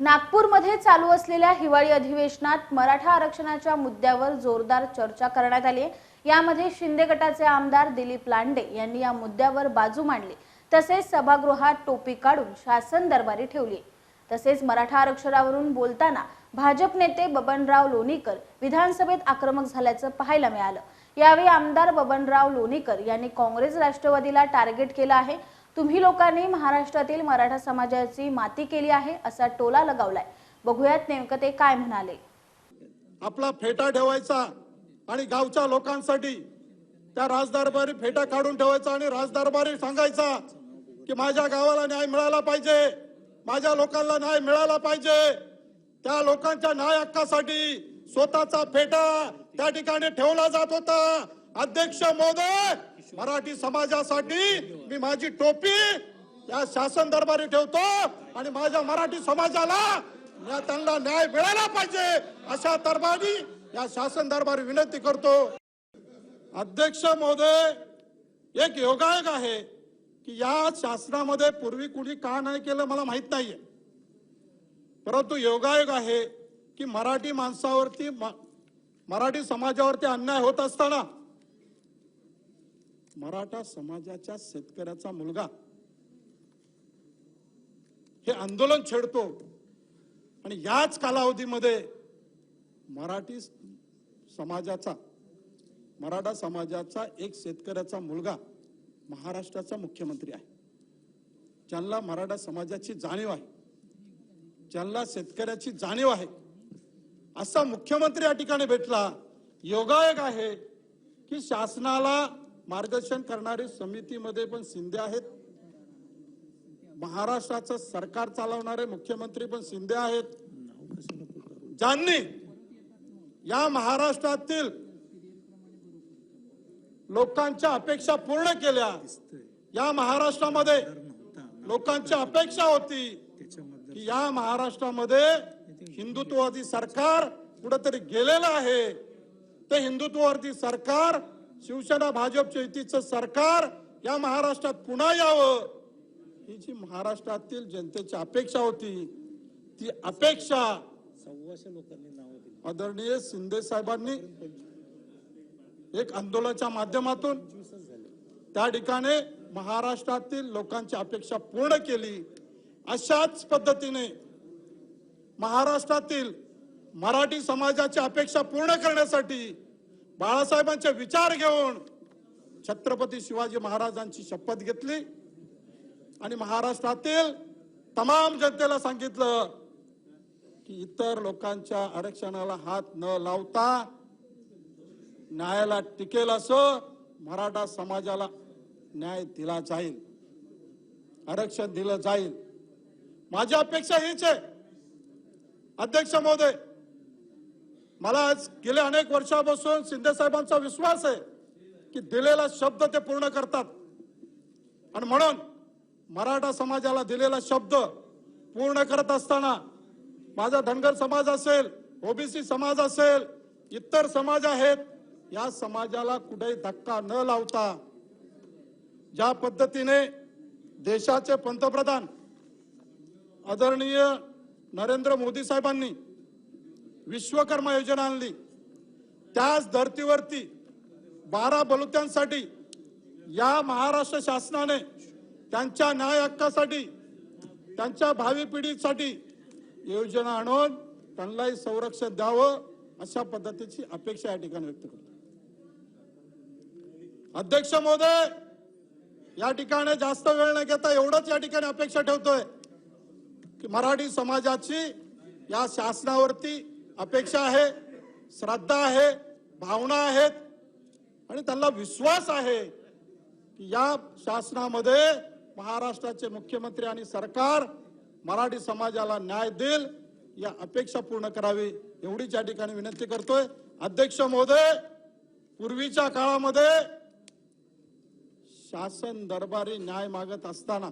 नागपूरमध्ये चालू असलेल्या हिवाळी अधिवेशनात मराठा आरक्षणाच्या मुद्द्यावर जोरदार चर्चा करण्यात आली यामध्ये शिंदे गटाचे आमदार दिलीप लांडे यांनी या मुद्द्यावर बाजू मांडली. तसेच सभागृहात टोपी काढून शासन दरबारी ठेवली तसेच मराठा आरक्षणावरून बोलताना भाजप नेते बबनराव लोणीकर विधानसभेत आक्रमक झाल्याचं पाहायला मिळालं. यावेळी आमदार बबनराव लोणीकर यांनी काँग्रेस राष्ट्रवादीला टार्गेट केलं आहे. तुम्ही लोकांनी महाराष्ट्रातील मराठा समाजाची माती केली आहे असा टोला लगावलाय. बघूयात नेमकं ते काय म्हणाले. आपला फेटा ठेवायचा आणि गावच्या लोकांसाठी त्या राजदरबारी फेटा काढून ठेवायचा आणि राजदरबारी सांगायचा की माझ्या गावाला न्याय मिळाला पाहिजे माझ्या लोकांना न्याय मिळाला पाहिजे. त्या लोकांच्या न्याय हक्कासाठी स्वतःचा फेटा त्या ठिकाणी ठेवला जात होता. अध्यक्ष महोदय मराठी समाजासाठी मी माझी टोपी या शासन दरबारी ठेवतो आणि माझ्या मराठी समाजाला या त्यांना न्याय मिळाला पाहिजे अशा दरबारी या शासन दरबारी विनंती करतो. अध्यक्ष महोदय एक योगायोग आहे की या शासनामध्ये पूर्वी कुणी का नाही केलं मला माहीत नाहीये. परंतु योगायोग आहे की मराठी माणसावरती मराठी समाजावरती अन्याय होत असताना मराठा समाजाच्या शेतकऱ्याचा मुलगा. हे आंदोलन छेडतो. आणि याच कालावधीमध्ये मराठी समाजाचा मराठा समाजाचा एक शेतकऱ्याचा मुलगा महाराष्ट्राचा मुख्यमंत्री आहे. ज्यांना मराठा समाजाची जाणीव आहे ज्यांना शेतकऱ्याची जाणीव आहे असा मुख्यमंत्री या ठिकाणी भेटला. योगायोग आहे की शासनाला मार्गदर्शन करणारी समितीमध्ये पण शिंदे आहेत. महाराष्ट्राचं सरकार चालवणारे मुख्यमंत्री पण शिंदे आहेत. ज्यांनी या महाराष्ट्रातील लोकांच्या अपेक्षा पूर्ण केल्या. या महाराष्ट्रामध्ये लोकांची अपेक्षा होती की या महाराष्ट्रामध्ये हिंदुत्ववादी सरकार कुठंतरी गेलेलं आहे. ते हिंदुत्ववादी सरकार शिवसेना भाजपच्या युतीचं सरकार या महाराष्ट्रात पुन्हा यावं. ही जी महाराष्ट्रातील जनतेची अपेक्षा होती ती अपेक्षा सव्वाशे लोकांनी नावं दिली. आदरणीय शिंदे साहेबांनी एक आंदोलनाच्या माध्यमातून त्या ठिकाणी महाराष्ट्रातील लोकांची अपेक्षा पूर्ण केली. अशाच पद्धतीने महाराष्ट्रातील मराठी समाजाची अपेक्षा पूर्ण करण्यासाठी बाळासाहेबांचे विचार घेऊन छत्रपती शिवाजी महाराजांची शपथ घेतली. आणि महाराष्ट्रातील तमाम जनतेला सांगितलं की इतर लोकांच्या आरक्षणाला हात न लावता न्यायाला टिकेल असं मराठा समाजाला न्याय दिला जाईल. आरक्षण दिलं जाईल. माझी अपेक्षा हीच आहे. अध्यक्ष महोदय मला आज गेल्या अनेक वर्षापासून शिंदे साहेबांचा विश्वास आहे की दिलेला शब्द ते पूर्ण करतात. आणि म्हणून मराठा समाजाला दिलेला शब्द पूर्ण करत असताना माझा धनगर समाज असेल ओबीसी समाज असेल इतर समाज आहेत या समाजाला कुठेही धक्का न लावता ज्या पद्धतीने देशाचे पंतप्रधान आदरणीय नरेंद्र मोदी साहेबांनी विश्वकर्मा योजना आणली. त्याच धर्तीवरती बारा बलुत्यांसाठी या महाराष्ट्र शासनाने त्यांच्या न्याय हक्कासाठी त्यांच्या भावी पिढीसाठी योजना आणून त्यांनाही संरक्षण द्यावं अशा पद्धतीची अपेक्षा या ठिकाणी व्यक्त करतो. अध्यक्ष महोदय या ठिकाणी जास्त वेळ न घेता एवढंच या ठिकाणी अपेक्षा ठेवतोय की मराठी समाजाची या शासनावरती अपेक्षा आहे श्रद्धा आहे भावना आहेत आणि त्यांना विश्वास आहे की या शासनामध्ये महाराष्ट्राचे मुख्यमंत्री आणि सरकार मराठी समाजाला न्याय देईल या अपेक्षा पूर्ण करावी एवढीच या ठिकाणी विनंती करतोय. अध्यक्ष महोदय पूर्वीच्या काळामध्ये शासन दरबारी न्याय मागत असताना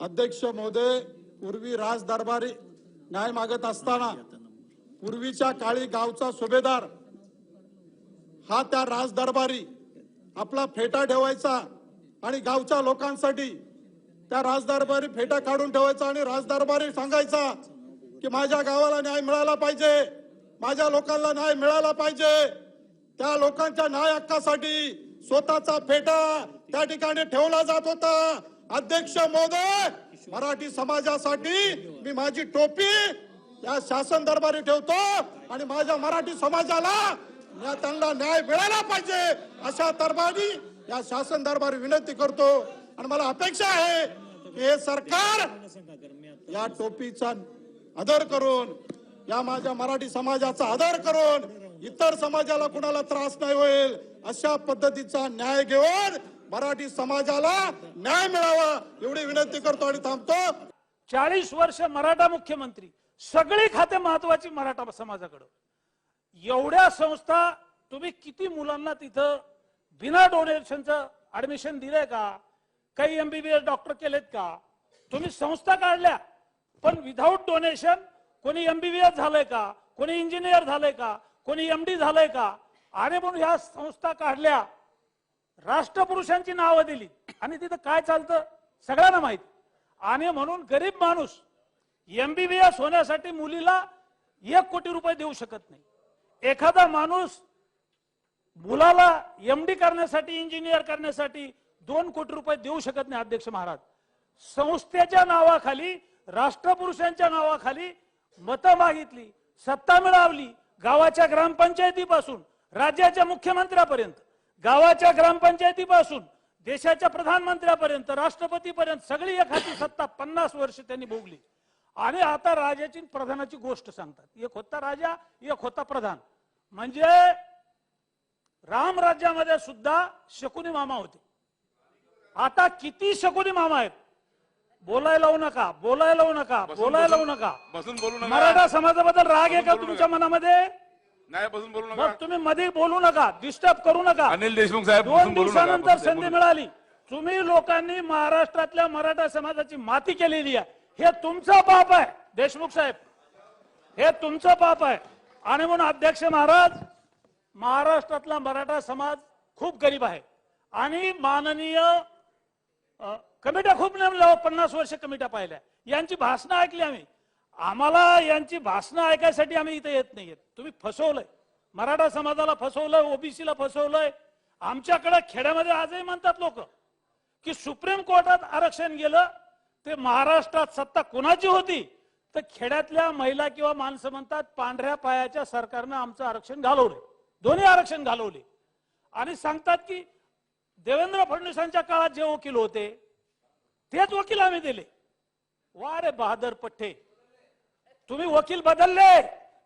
अध्यक्ष महोदय पूर्वी राज दरबारी न्याय मागत असताना पूर्वीच्या काळी गावचा सुभेदार हा त्या राजदरबारी आपला फेटा ठेवायचा आणि गावच्या लोकांसाठी त्या राजदरबारी फेटा काढून ठेवायचा आणि राजदरबारी सांगायचा की माझ्या गावाला न्याय मिळाला पाहिजे माझ्या लोकांना न्याय मिळाला पाहिजे. त्या लोकांच्या न्याय हक्कासाठी स्वतःचा फेटा त्या ठिकाणी ठेवला जात होता. अध्यक्ष मोदक मराठी समाजासाठी मी माझी टोपी या शासन दरबारी ठेवतो आणि माझ्या मराठी समाजाला या त्यांना न्याय मिळाला पाहिजे अशा दरबारी या शासन दरबारी विनंती करतो. आणि मला अपेक्षा आहे की हे सरकार या टोपीचा आदर करून या माझ्या मराठी समाजाचा आदर करून इतर समाजाला कुणाला त्रास नाही होईल अशा पद्धतीचा न्याय घेऊन मराठी समाजाला न्याय मिळावा एवढी विनंती करतो आणि थांबतो. चाळीस वर्ष मराठा मुख्यमंत्री. सगळी खाते महत्वाची मराठा समाजाकडं. एवढ्या संस्था तुम्ही किती मुलांना तिथं बिना डोनेशनचं ऍडमिशन दिलंय का? काही एमबीबीएस डॉक्टर केलेत का? तुम्ही संस्था काढल्या पण विदाऊट डोनेशन कोणी एमबीबीएस झालंय का? कोणी इंजिनियर झालंय का? कोणी एमडी झालंय का? आणि म्हणून ह्या संस्था काढल्या. राष्ट्रपुरुषांची नावं दिली. आणि तिथं काय चालतं? सगळ्यांना माहीत. आणि म्हणून गरीब माणूस एमबीबीएस होण्यासाठी मुलीला एक कोटी रुपये देऊ शकत नाही. एखादा माणूस मुलाला एमडी करण्यासाठी इंजिनियर करण्यासाठी दोन कोटी रुपये देऊ शकत नाही अध्यक्ष महाराज. संस्थेच्या नावाखाली राष्ट्रपुरुषांच्या नावाखाली मतं मागितली सत्ता मिळवली गावाच्या ग्रामपंचायतीपासून राज्याच्या मुख्यमंत्र्यापर्यंत. गावाच्या ग्रामपंचायतीपासून देशाच्या प्रधानमंत्र्यापर्यंत राष्ट्रपतीपर्यंत सगळी एखादी सत्ता पन्नास वर्ष त्यांनी भोगली. आणि आता राजाची प्रधानाची गोष्ट सांगतात. एक होता राजा एक होता प्रधान. म्हणजे राम राज्यामध्ये सुद्धा शकुनी मामा होते. आता किती शकुनी मामा आहेत? बोलायला लावू नका बोलायला लावू नका बोलायला लावू नका. बसून बोलू नका. मराठा समाजाबद्दल राग आहे का तुमच्या. मनामध्ये? नाही बसून बोलू नका. मग तुम्ही मध्ये बोलू नका डिस्टर्ब करू नका. अनिल देशमुख साहेब दोन बसून बोलू नका. दिवसानंतर बसून संधी बोलू- मिळाली. तुम्ही लोकांनी महाराष्ट्रातल्या मराठा समाजाची माती केलेली आहे. हे तुमचं पाप आहे देशमुख साहेब. हे तुमचं पाप आहे. आणि म्हणून अध्यक्ष महाराज महाराष्ट्रातला मराठा समाज खूप गरीब आहे. आणि माननीय अ, कमिट्या खूप नेमल्या हो, पन्नास वर्ष कमिट्या पाहिल्या. यांची भाषणं ऐकली आम्ही. आम्हाला यांची भाषणं ऐकायसाठी आम्ही इथे येत नाहीये तुम्ही फसवलंय. मराठा समाजाला फसवलंय ओबीसीला फसवलंय. आमच्याकडे खेड्यामध्ये आजही म्हणतात लोक की सुप्रीम कोर्टात आरक्षण गेलं ते महाराष्ट्रात सत्ता कोणाची होती? तर खेड्यातल्या महिला किंवा माणसं म्हणतात पांढऱ्या पायाच्या सरकारनं आमचं आरक्षण घालवलंय. दोन्ही आरक्षण घालवले आणि सांगतात की देवेंद्र फडणवीसांच्या काळात जे वकील होते तेच वकील आम्ही दिले. वा रे बहादर पठ्ठे तुम्ही वकील बदलले.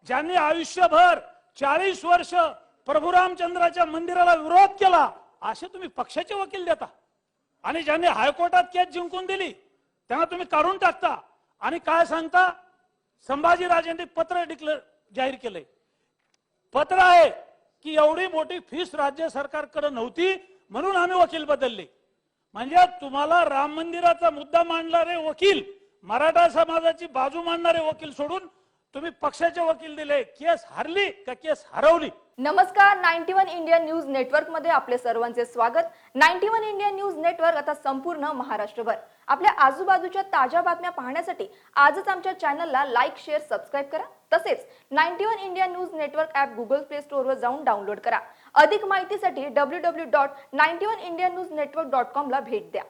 ज्यांनी आयुष्यभर चाळीस वर्ष प्रभू रामचंद्राच्या मंदिराला विरोध केला असे तुम्ही पक्षाचे वकील देता. आणि ज्यांनी हायकोर्टात केस जिंकून दिली त्यांना तुम्ही काढून टाकता. आणि काय सांगता? संभाजीराजेंनी पत्र डिक्लेअर जाहीर केलंय पत्र आहे की एवढी मोठी फीस राज्य सरकारकडे नव्हती म्हणून आम्ही वकील बदलले. म्हणजे तुम्हाला राम मंदिराचा मुद्दा मांडणारे वकील मराठा समाजाची बाजू मांडणारे वकील सोडून तुम्ही पक्षाचे वकील दिले. केस हरली का केस हरवली? नमस्कार नाईन्टी वन इंडिया न्यूज नेटवर्कमध्ये आपले सर्वांचे स्वागत. Ninety one India news network आता संपूर्ण महाराष्ट्रभर. आपल्या आजूबाजूच्या ताज्या बातम्या पाहण्यासाठी आजच आमच्या चॅनलला लाईक शेअर सबस्क्राईब करा. तसेच ninety one India news network app Google play स्टोअरवर जाऊन डाउनलोड करा. अधिक माहितीसाठी W W dot ninety one India news network dot कॉमला भेट द्या.